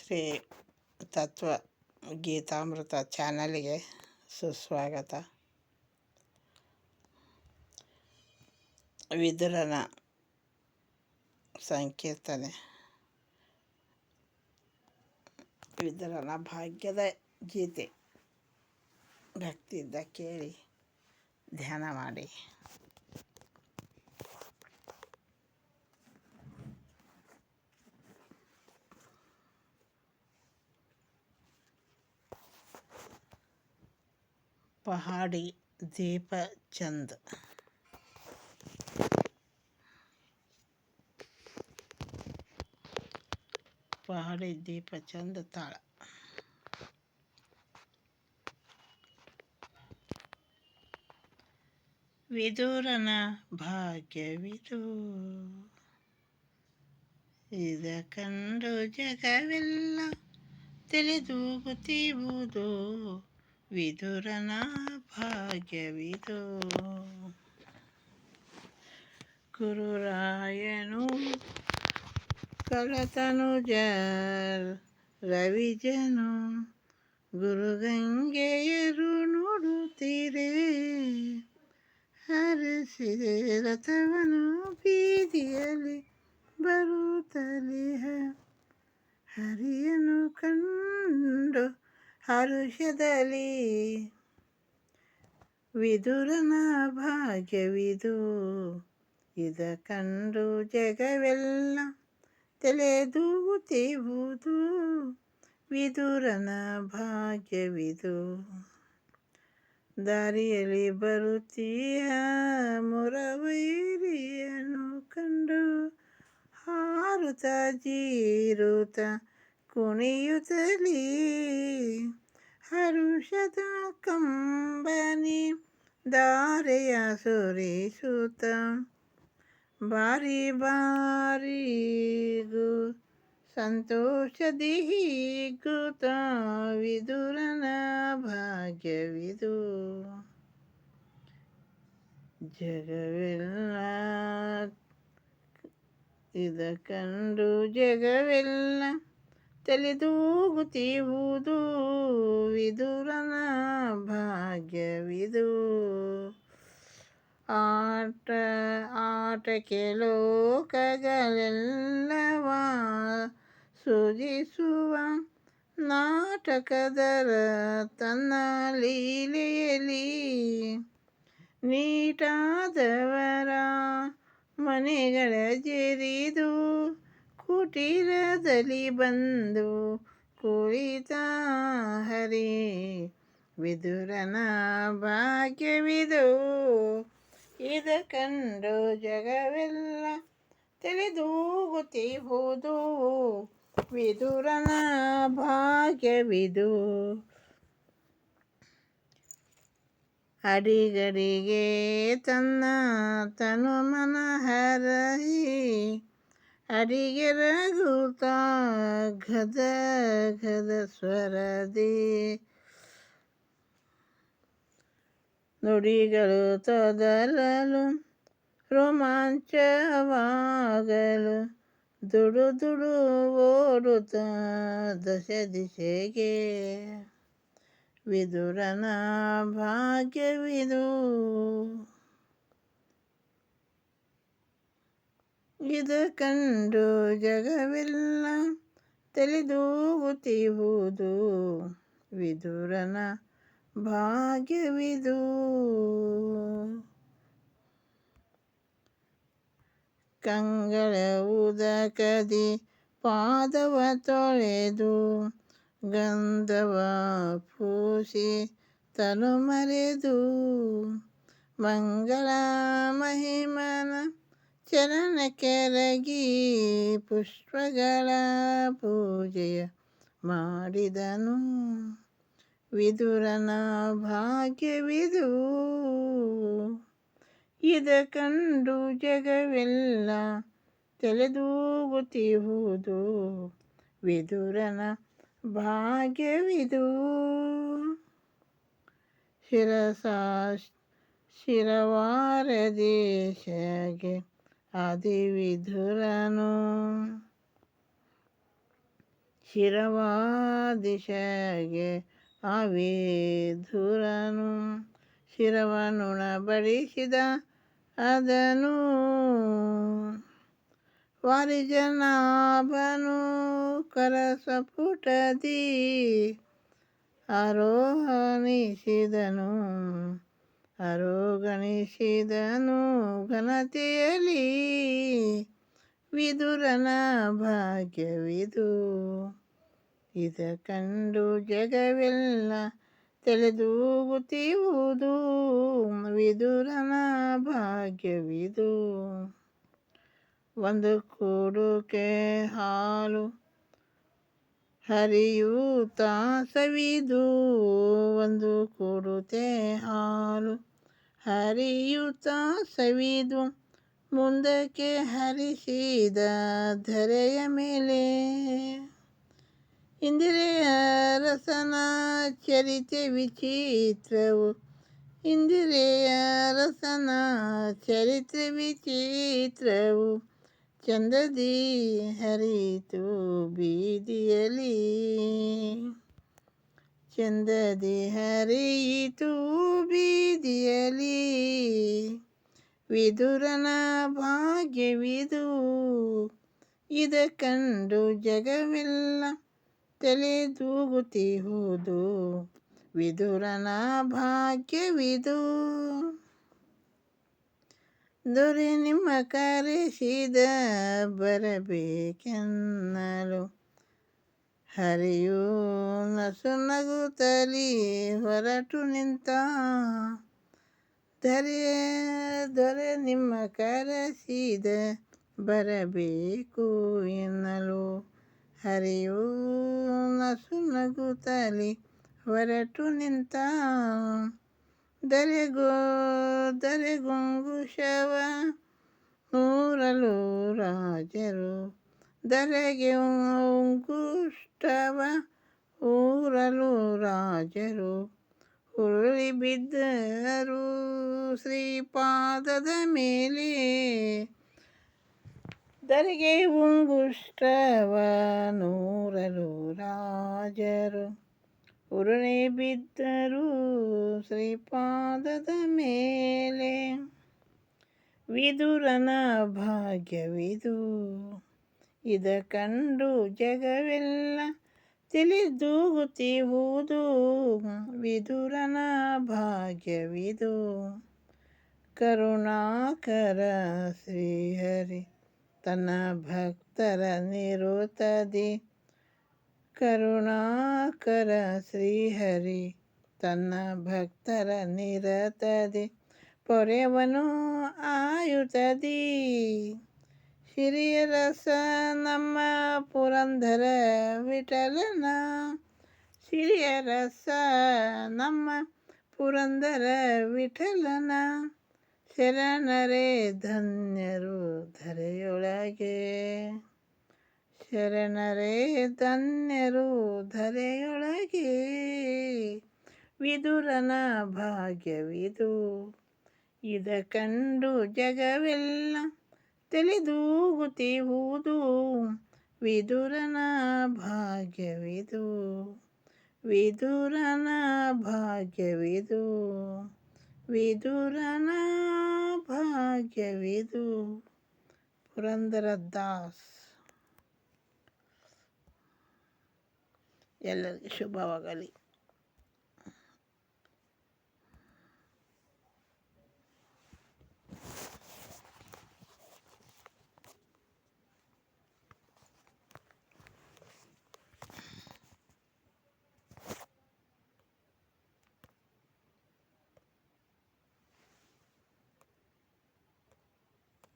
ಶ್ರೀ ತತ್ವ ಗೀತಾಮೃತ ಚಾನಲ್ಗೆ ಸುಸ್ವಾಗತ ವಿದುರನ ಸಂಕೀರ್ತನೆ ವಿದುರನ ಭಾಗ್ಯದ ಗೀತೆ ಭಕ್ತಿಯಿಂದ ಕೇಳಿ ಧ್ಯಾನ ಮಾಡಿ ಪಹಾಡಿ ದೀಪ ಚಂದ್ ಪಹಾಡಿ ದೀಪ ಚಂದ್ ತಾಳ. ವಿದೂರನ ಭಾಗ್ಯವಿದು. ಇದ ಕಂಡು ಜಗವೆಲ್ಲ ತಿಳಿದೂಗುತ್ತೀವುದು ವಿದುರನ ಭಾಗ್ಯವಿದು. ಗುರುರಾಯನು ಕಳತನುಜರ್ ರವಿಜನು ಗುರುಗಂಗೆಯರು ನೋಡುತ್ತೀರೇ. ಹರಿಸಿದೆ ರಥವನು ಬೀದಿಯಲ್ಲಿ ಬರುತ್ತಲಿಹ ಹರಿಯನು ಕಂಡು ಹರುಷದಲ್ಲಿ ವಿದುರನ ಭಾಗ್ಯವಿದು. ಇದ ಕಂಡು ಜಗವೆಲ್ಲ ತಲೆದೂತಿವುದು ವಿದುರನ ಭಾಗ್ಯವಿದು. ದಾರಿಯಲ್ಲಿ ಬರುತ್ತೀಯ ಮುರವೈರಿಯನ್ನು ಕಂಡು ಹಾರುತ ಜೀರುತ ಕುಣಿಯುತ್ತಲೀ ದಾರೆಯ ಸುರಿಸುತ್ತ ಬಾರಿ ಬಾರಿಗೂ ಸಂತೋಷದಿ ಹೀಗುತ್ತ ವಿದುರನ ಭಾಗ್ಯವಿದು. ಜಗವೆಲ್ಲ ಇದ ಕಂಡು ಜಗವೆಲ್ಲ ತಲೆದೂಗುತ್ತೀವುದು ವಿದುರನ ಭಾಗ್ಯವಿದು. ಆಟ ಆಟಕ್ಕೆ ಲೋಕಗಳೆಲ್ಲವ ಸುಜಿಸುವ ನಾಟಕದರ ತನ್ನ ಲೀಲೆಯಲ್ಲಿ. ನೀಟಾದವರ ಮನೆಗಳ ಜರಿದು ಕುಟೀರದಲ್ಲಿ ಬಂದು ಕುಳಿತ ಹರಿ ವಿದುರನ ಭಾಗ್ಯವಿದು ಇದ ಕಂಡು ಜಗವೆಲ್ಲ ತಿಳಿದೂಗುತ್ತಿಹುದು ವಿದುರನ ಭಾಗ್ಯವಿದು ಅಡಿಗಡಿಗೆ ತನ್ನ ತನು ಮನಹರಹಿ ಅಡಿಗೆ ರಘುತ ಘದ ಘದ ಸ್ವರದಿ. ನುಡಿಗಳು ತೊದಲಲು ರೋಮಾಂಚವಾಗಲು ದುಡು ದುಡು ಓಡುತ್ತ ದಶ ದಿಶೆಗೆ. ವಿದುರನ ಭಾಗ್ಯವಿದು. ಇದ ಕಂಡು ಜಗವೆಲ್ಲ ತಿಳಿದೂಗುತ್ತಿಹುದು ವಿದುರನ ಭಾಗ್ಯವಿದು. ಕಂಗಳ ಉದಕದಿ ಪಾದವ ತೊಳೆದು ಗಂಧವ ಪೂಸಿ ತನು ಮರೆದು ಮಂಗಳ ಮಹಿಮನ ಚರಣ ಕೆರಗಿ ಪುಷ್ಪಗಳ ಪೂಜೆಯ ಮಾಡಿದನು. ವಿದುರನ ಭಾಗ್ಯವಿದು. ಇದ ಕಂಡು ಜಗವೆಲ್ಲ ತಲೆದೂಗುತ್ತಿಹುದು ವಿದುರನ ಭಾಗ್ಯವಿದು. ಶಿರಸಾ ಶಿರವಾರ ದೇಶಗೆ ಆದಿವಿಧುರನು ಶಿರವಾದಿಶಗೆ ಶಿರವನುಣ ಬಡಿಸಿದ ಅದನು ವಾರಿಜನಾಭನು ಕರಸಪುಟದಿ ಆರೋಹಣಿಸಿದನು. ಆರೋಗಣಿಸಿದನು ಘನತೆಯಲ್ಲಿ ವಿದುರನ ಭಾಗ್ಯವಿದು. ಇದ ಕಂಡು ಜಗವೆಲ್ಲ ತಿಳಿದೂಗುತ್ತಿರುವುದು ವಿದುರನ ಭಾಗ್ಯವಿದು. ಒಂದು ಕೂಡುಕೆ ಹಾಲು ಹರಿಯೂತ ಸವಿದು. ಒಂದು ಕೊಡುತ್ತೆ ಹಾಲು ಹರಿಯೂತ ಸವಿದು ಮುಂದಕ್ಕೆ ಹರಿಸಿದ ಧರೆಯ ಮೇಲೆ. ಇಂದಿರೆಯ ರಸನ ಚರಿತೆ ವಿಚಿತ್ರವು. ಇಂದಿರೆಯ ರಸನ ಚರಿತ್ರೆ ವಿಚಿತ್ರವು. ಚಂದದಿ ಹರಿತು ಬೀದಿಯಲಿ ಚಂದದಿ ಹರಿಯಿತು ಬೀದಿಯಲಿ ವಿದುರನ ಭಾಗ್ಯವಿದು. ಇದ ಕಂಡು ಜಗವೆಲ್ಲ ತಲೆದೂಗುತ್ತಿಹುದು. ವಿದುರನ ಭಾಗ್ಯವಿದು. ದೊರೆ ನಿಮ್ಮ ಕರೆಸಿದ ಬರಬೇಕೆನ್ನಲು ಹರಿಯೂ ನಗುತ್ತಲಿ ಹೊರಟು ನಿಂತ. ದರೆ ದೊರೆ ನಿಮ್ಮ ಕರೆಸಿದ ಬರಬೇಕು ಎನ್ನಲು. ಹರಿಯೂ ನಸು ನಗುತ್ತಲಿ ಹೊರಟು ನಿಂತ. ದರೆಗೋ ದರೆಗುಂಗುಶವ ನೂರಲು ರಾಜರು ದರೆಗೆ ಅಂಕುಷ್ಟವ ಊರಲು ರಾಜರು ಉರುಳಿ ಬಿದ್ದರು ಶ್ರೀಪಾದದ ಮೇಲೆ ದರೆಗೆ ಉಂಗುಷ್ಟವ ನೂರಲು ರಾಜರು ಉರುಳಿ ಬಿದ್ದರು ಶ್ರೀಪಾದದ ಮೇಲೆ ವಿದುರನ ಭಾಗ್ಯವಿದು ಇದ ಕಂಡು ಜಗವೆಲ್ಲ ತಿಳಿದೂಗುತ್ತಿವುದು ವಿದುರನ ಭಾಗ್ಯವಿದು. ಕರುಣಾಕರ ಶ್ರೀಹರಿ, ತನ್ನ ಭಕ್ತರ ನಿರುತದಿ. ಕರುಣಾಕರ ಶ್ರೀಹರಿ, ತನ್ನ ಭಕ್ತರ ನಿರತದಿ. ಪೊರೆವನು ಆಯುತದಿ. ಹಿರಿಯ ಸ ನಮ್ಮ ಪುರಂದರ ವಿಠಲನ. ಹಿರಿಯರ ಸ ನಮ್ಮ ಪುರಂದರ ವಿಠಲನ. ಶರಣರೇ ಧನ್ಯರು ಧರೆಯೊಳಗೆ. ಶರಣರೇ ಧನ್ಯರು ಧರೆಯೊಳಗೆ. ವಿದುರನ ಭಾಗ್ಯವಿದು. ಇದ ಕಂಡು ಜಗವೆಲ್ಲ ತಿಳಿದೂಗುತ್ತಿಹುದು ವಿದುರನ ಭಾಗ್ಯವಿದು. ವಿದುರನ ಭಾಗ್ಯವಿದು. ವಿದುರನ ಭಾಗ್ಯವಿದು. ಪುರಂದರ ದಾಸ್. ಎಲ್ಲರಿಗೆ ಶುಭವಾಗಲಿ.